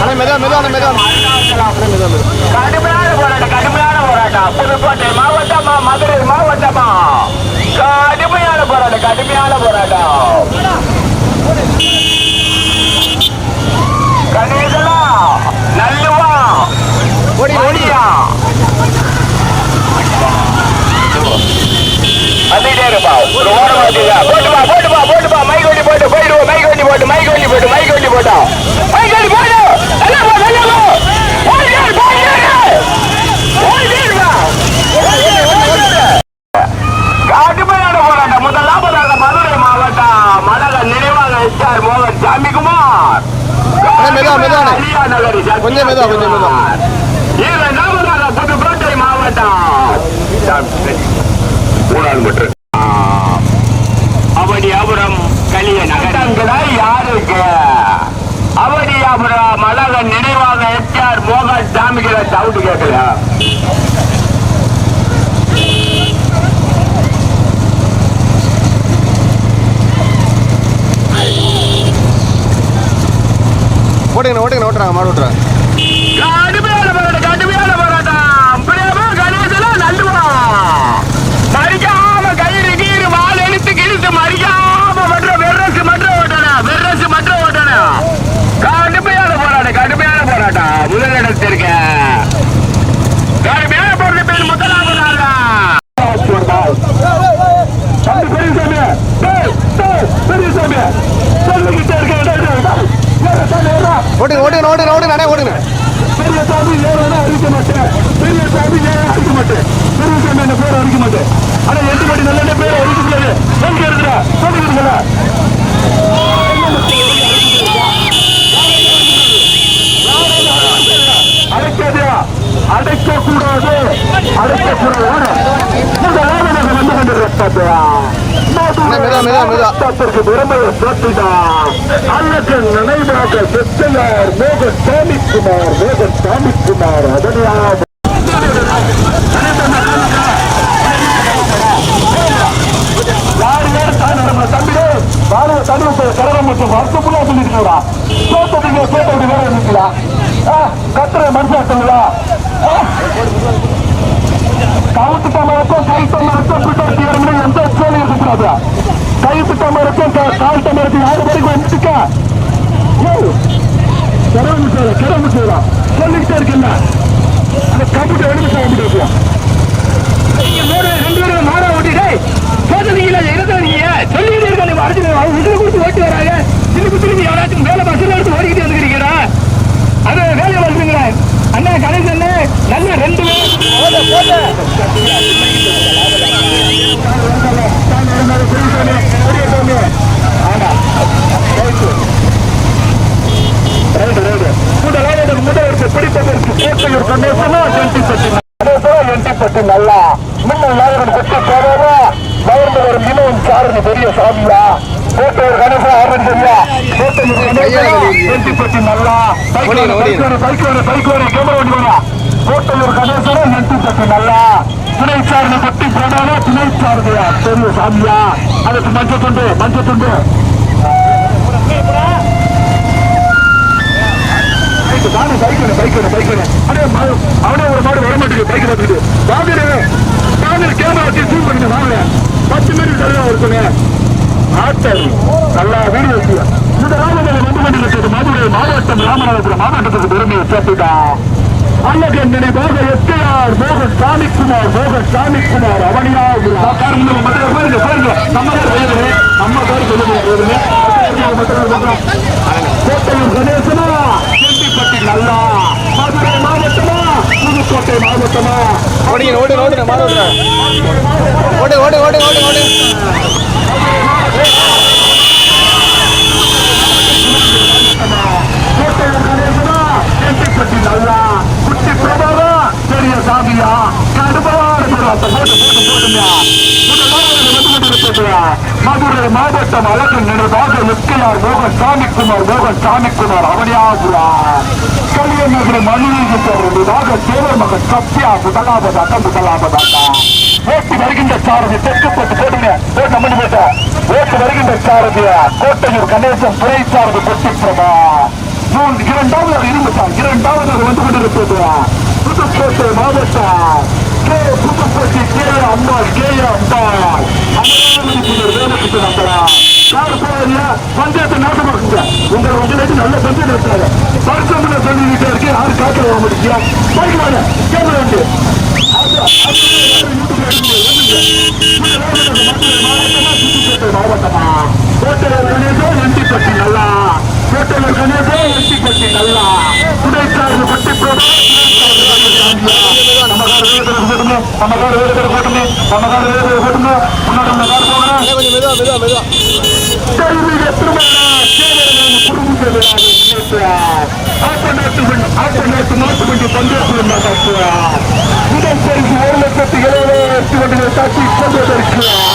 அண்ணா மெதுவா மெதுவா அண்ணா மெதுவா. அண்ணா மெதுவா மெதுவா கடுமையான போராட்டம் கடுமையான போராட்டம். புதுக்கோட்டை மாவட்டமா மதுரை மாவட்டமா? கடுமையான போராட்டம் கடுமையான போராட்டம். கணேசனா நல்லுவா ஓடி, ஓடி. ஓடியா வந்துட்டே இருப்பா. ஒரு ஓரம் வந்துங்க போட்டு பா போட்டு பா போட்டு பா மைக் வண்டி போட்டு போயிடுவோம் மைக் வண்டி போட்டு மைக் வண்டி போட்டு மைக் வண்டி போட்டா மைக் வண்டி போடு நல்லா போ நல்லா போ ஓடியா போயிட்டே ஓடிட்டே இருப்பா கடுமையான போராட்டம் முதலாவதாக மதுரை மாவட்டம் மலக நினைவாக எஸ்ஆர் மோகன் நகரி சக்தி கொஞ்சம் மெதுவா, கொஞ்சம் மெதுவா. இரண்டாவதாக புதுக்கோட்டை மாவட்டம் மூணாவது அவனியாபுரம் கலிய நகரங்களா யாருக்கு? அவனியாபுரம் மலகன் நினைவாக எஸ்ஆர் மோகன் சாமிகளை சவுண்டு கேட்கல. ஓட்டுங்கண்ணா ஓட்டுங்கண்ணா ஓட்டுறாங்க மாடு ஓட்டுறாங்க நினைவாக செத்தனார் மோக சாமிக்குமார் மோக சாமிக்குமார் அதனால் யார் யார் தான் கவுத்துட்ட மரத்தும் கைத்த மரத்தும் பிட்டர் தீவிரமே எந்த சோழி இருக்கக்கூடாது கைத்துட்ட மரத்தும் கால்த்த மரத்தும் யாரு வரைக்கும் வந்துட்டுக்கா கிடமுச்சோரா கிடமுச்சோரா சொல்லிக்கிட்டே இருக்கல அந்த கம்ப்யூட்டர் எடுத்து முடியாது நீங்க மூணு ரெண்டு பேரும் மாற ஓட்டிட்டே கேட்டீங்களா இருந்தீங்க சொல்லிட்டு இருக்க அர்ஜுன் அவங்க இதுல கொடுத்து ஓட்டி வராங்க. திருப்பி திருப்பி யாராச்சும் வேலை பஸ்ல எடுத்து ஓடிக்கிட்டு வந்துக்கிறீங்களா அது வேலையை வளர்த்துங்களா அண்ணா கணேஷ் அண்ணே நல்ல ரெண்டு நல்லா மின்னல் நாயகன் கொட்டி போறாரா மகர்ந்து வரும் இனவும் சாரதி பெரிய சாமியா கோட்டையூர் கணேசா ஆரன் சரியா கோட்டையூர் நல்லா. சைக்கிள் சைக்கிள் கேமரா ஓடி வரா கோட்டையூர் நல்லா துணை சார்ந்த பட்டி போனாரா துணை சார்ந்தையா? பெரிய சாமியா? அதுக்கு மஞ்சள் துண்டு மஞ்சள் துண்டு. நானே பைக் பைக் பைக் அடே அவனே ஒரு மாடு வர மாட்டேங்குது பைக் பார்த்துட்டு வாங்கிடு. வாங்கிடு கேமரா வச்சு ஜூம் பண்ணுங்க வாங்க. பத்து மினிட் சரியா இருக்குங்க ஆட்டல் நல்லா வீடியோ வச்சு இந்த ராமநகர் வந்து கொண்டிருக்கிறது மதுரை மாவட்டம் ராமநாதபுரம் மாவட்டத்துக்கு பெருமையை சேர்த்துட்டான் அல்லது நினைவாக எஸ்கேஆர் மோகன் சாமிக்குமார் மோகன் சாமிக்குமார் அவனியா பாருங்க பாருங்க பாருங்க நம்ம நம்ம பேர் சொல்லுங்க கோட்டையூர் கணேசனா செண்டிப்பட்டி நல்லா. மதுரை மாவட்டமா புதுக்கோட்டை மாவட்டமா. ஓடிங்க ஓடுங்க ஓடுங்க மாடு ஓடு ஓடு ஓடு ஓடு ஓடு கோட்டையூர் கணேசனா செண்டிப்பட்டி நல்லா குட்டி பிரபாவா பெரிய சாமியா கடுமையான போராட்டம் போட்டு போட்டு போட்டுங்க மதுரை மாவட்டம் அழகு நினைவாக முக்கியார் மோகன் சாமிக்குமார் மோகன் சாமிக்குமார் அவனியாகிறார் அவனியாகுரா கலியநகர மணியாக சேவர் மகன் சத்யா முதலாவதாக முதலாவதாக ஓட்டு வருகின்ற சாரதி தெற்குப்பட்டு போடுங்க ஓட்டு அம்மனி போட்ட ஓட்டு வருகின்ற சாரதிய கோட்டையூர் கணேசன் துறை சாரதி பொட்டி பிரபா இரண்டாவது இருந்துட்டான் இரண்டாவது வந்து கொண்டிருப்பது புதுக்கோட்டை மாவட்டம் அமராவதி வேலைக்கு நம்பரா யார் போறியா பஞ்சாயத்து நாட்டமாக்குங்க உங்கள் உங்களுக்கு நல்ல பஞ்சாயத்து இருக்காரு பரிசம்பள சொல்லிக்கிட்டே இருக்கு யாரு காத்துல வர முடியா போய் வாங்க கேமரா வந்து மாவட்டமா கோட்டையில் கணேசோ எம்பி பட்டி நல்லா கோட்டையில் கணேசோ எம்பி பட்டி நல்லா துணைக்காரர் பட்டி போட நம்ம கார் வேகத்தில் போட்டுங்க நம்ம கார் வேகத்தில் போட்டுங்க முன்னாடி நம்ம கார் போகிறோம் கொஞ்சம் மெதுவா மெதுவா மெதுவா ஒரு லட்சத்தி எழுபதாயிரத்தி ஒன்று சாட்சி கொண்டு கொண்டிருக்கிறார்